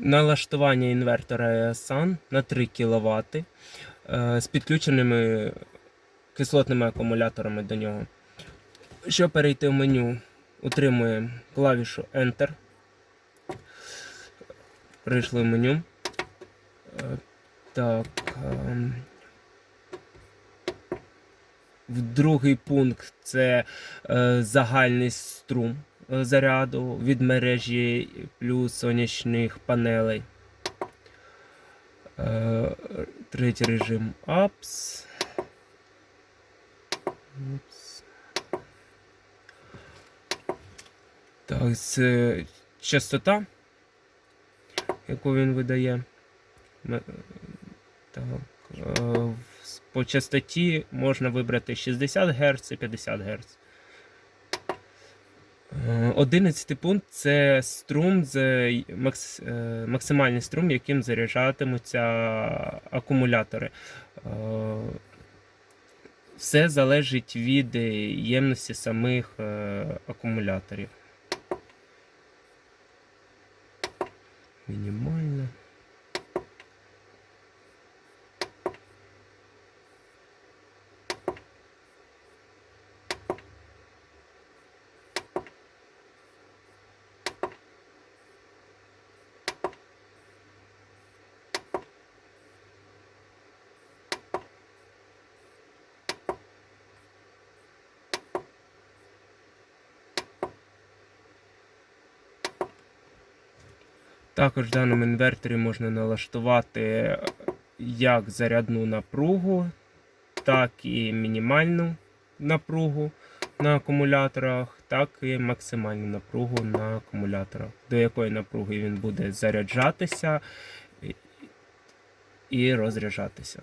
налаштування інвертора ESAN на 3 кВт з підключеними кислотними акумуляторами до нього. Щоб перейти в меню, утримуємо клавішу Enter. Прийшли в меню. Е, Так. ем, В другий пункт це е, загальний струм е, заряду від мережі плюс сонячних панелей. Е, третій режим. Упс. Так, це частота, яку він видає. Так, е, по частоті можна вибрати 60 Гц і 50 Гц. Е, Одинадцятий пункт це струм, з макс, е, максимальний струм, яким заряджатимуться акумулятори. Е, Все залежить від е, ємності самих е, акумуляторів. Мінімально. Також в даному інверторі можна налаштувати як зарядну напругу, так і мінімальну напругу на акумуляторах, так і максимальну напругу на акумуляторах, до якої напруги він буде заряджатися і- розряджатися.